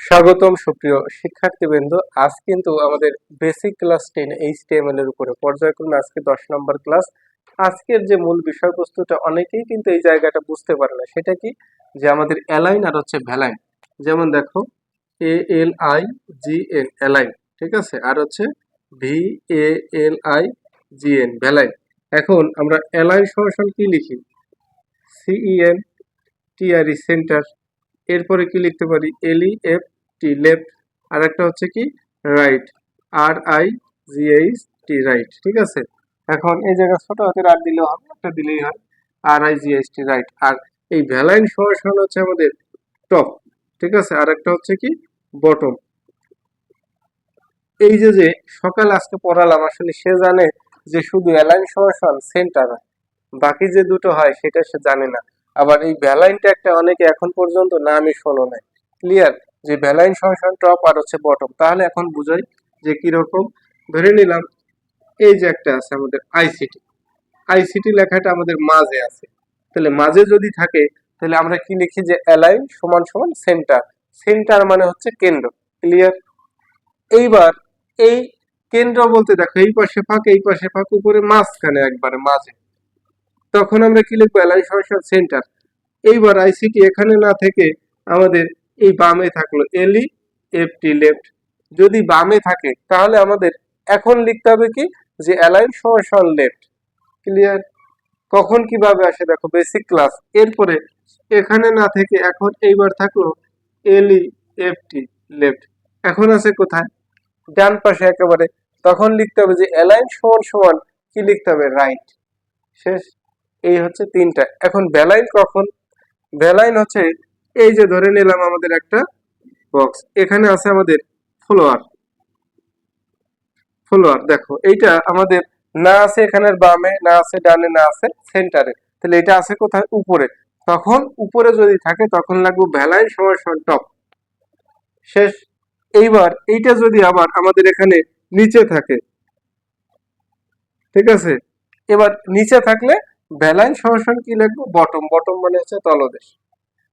স্বাগতম সুপ্রিয় শিক্ষার্থীবৃন্দ। আজ কিন্তু আমাদের বেসিক ক্লাস টেন এইচটিএমএল এর উপরে পর্যায়ক্রমে আজকে দশ নম্বর ক্লাস আজকের যে মূল বিষয়বস্তুটা অনেকেই কিন্তু এই জায়গাটা বুঝতে পারে না। সেটা কি? যে আমাদের অ্যালাইন আর হচ্ছে ভ্যালাইন যেমন দেখো A L I G N alanine ঠিক আছে? আর হচ্ছে V A L I G N valine এখন আমরা অ্যালাইন সমাসন কি লিখি? সিইএন টিআরই সেন্টার এরপরে কি লিখতে পারি? এলই এফ টি লেফট আর একটা হচ্ছে কি? Right R I G H T right ঠিক আছে? এখন এই জায়গায় ছোট হাতের আর দিলেও হবে, একটা দিলেই হয় R I G H T right আর এই ভ্যালাইন সমাসন হচ্ছে আমাদের টপ ঠিক আছে? আর একটা হচ্ছে কি? বটম এই যে যে সকাল আজকে পড়ালাম, আসলে সে জানে যে শুধু অ্যালাইন সমাসন সেন্টার বাকি যে দুটো হয়, সেটা সে জানে না। আবার এই ভ্যালাইনটা একটা অনেকে এখন পর্যন্ত নামই শোনো নাই। ক্লিয়ার যে ভ্যালাইন সমাসন টপ আর হচ্ছে বটম তাহলে এখন বুঝাই যে কীরকম। ধরে নিলাম, এই যে একটা আছে আমাদের আইসিটি আইসিটি লেখাটা আমাদের মাঝে আছে। তাহলে মাঝে যদি থাকে, তাহলে আমরা কি লিখি যে অ্যালাইন সমান সমান সেন্টার সেন্টার মানে হচ্ছে কেন্দ্র। ক্লিয়ার এইবার এই কেন্দ্র বলতে দেখো, এই পাশে ফাঁক, এই পাশে ফাঁক, উপরে মাঝখানে একবারে মাঝে। তখন আমরা কি লিখব? অ্যালাইন সমান সেন্টার। এইবার আইসিটি এখানে না থেকে আমাদের এই বামে থাকল এলই এফ টি লেফট যদি বামে থাকে, তাহলে আমাদের এখন লিখতে হবে কি? যে অ্যালাইন সমান লেফট ক্লিয়ার কখন কীভাবে আসে? দেখো বেসিক ক্লাস এরপরে এখানে না থেকে এখন এইবার থাকল এলই এফ টি লেফট এখন আছে কোথায়? ডান পাশে একেবারে। তখন লিখতে হবে যে অ্যালাইন সমান সমান কি লিখতে হবে? রাইট শেষ? এই হচ্ছে তিনটা। এখন ভ্যালাইন কখন? ভ্যালাইন হচ্ছে এই যে ধরে নিলাম আমাদের একটা বক্স এখানে আছে আমাদের ফলোয়ার ফলোয়ার দেখো, এইটা আমাদের না আছে এখানের বামে, না আছে ডানে, না আছে সেন্টারে তাহলে এটা আছে কোথায়? উপরে। তখন উপরে যদি থাকে, তখন লাগবে ভ্যালাইন সমান টপ শেষ। এইবার এইটা যদি আবার আমাদের এখানে নিচে থাকে, ঠিক আছে? এবার নিচে থাকলে ভ্যালাইন সংশোধন কি লিখব? বটম বটম মানে হচ্ছে তলদেশ।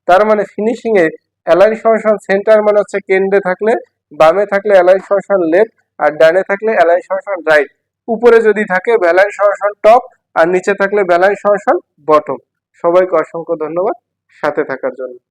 তার মানে ফিনিশিং এ অ্যালাইন সংশোধন সেন্টার মানে হচ্ছে কেন্দ্রে থাকলে, বামে থাকলে অ্যালাইন সংশোধন লেফট আর ডানে থাকলে অ্যালাইন সংশোধন রাইট উপরে যদি থাকে ভ্যালাইন সংশোধন টপ আর নিচে থাকলে ভ্যালাইন সংশোধন বটম সবাইকে অসংখ্য ধন্যবাদ। সাথে থাকার জন্য।